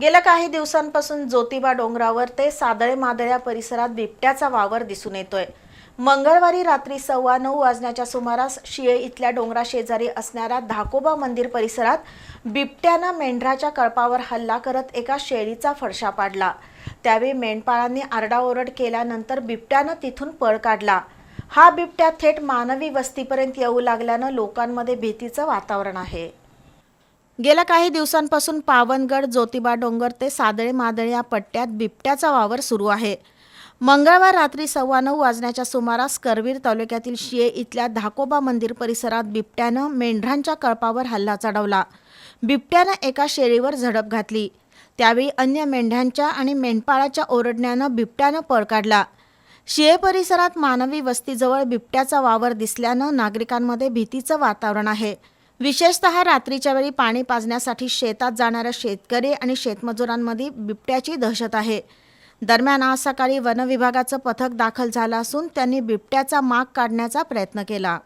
गेल्या काही दिवसांपासून ज्योतिबा डोंगरावर ते सादळे मादळ्या परिसरात बिबट्याचा वावर दिसून येतोय. मंगळवारी रात्री सव्वा नऊ वाजण्याच्या सुमारास शिये इथल्या डोंगराशेजारी असणाऱ्या धाकोबा मंदिर परिसरात बिबट्यानं मेंढराच्या कळपावर हल्ला करत एका शेळीचा फडशा पाडला. त्यावेळी मेंढपाळांनी आरडाओरड केल्यानंतर बिबट्यानं तिथून पळ काढला. हा बिबट्या थेट मानवी वस्तीपर्यंत येऊ लागल्यानं लोकांमध्ये भीतीचं वातावरण आहे. गेल्या काही दिवसांपासून पावनगड ज्योतिबा डोंगर ते सादळे मादळे या पट्ट्यात बिबट्याचा वावर सुरू आहे. मंगळवार रात्री सव्वा नऊ वाजण्याच्या सुमारास करवीर तालुक्यातील शिये इथल्या धाकोबा मंदिर परिसरात बिबट्यानं मेंढरांच्या कळपावर हल्ला चढवला. बिबट्यानं एका शेळीवर झडप घातली. त्यावेळी अन्य मेंढ्यांच्या आणि मेंढपाळाच्या ओरडण्यानं बिबट्यानं पळ काढला. शिये परिसरात मानवी वस्तीजवळ बिबट्याचा वावर दिसल्यानं नागरिकांमध्ये भीतीचं वातावरण आहे. विशेषतः रात्रीच्या वेळी पाणी पाजण्यासाठी शेतात जाणाऱ्या शेतकरी आणि शेतमजुरांमध्ये बिबट्याची दहशत आहे. दरम्यान आज सकाळी वनविभागाचं पथक दाखल झालं असून त्यांनी बिबट्याचा माग काढण्याचा प्रयत्न केला.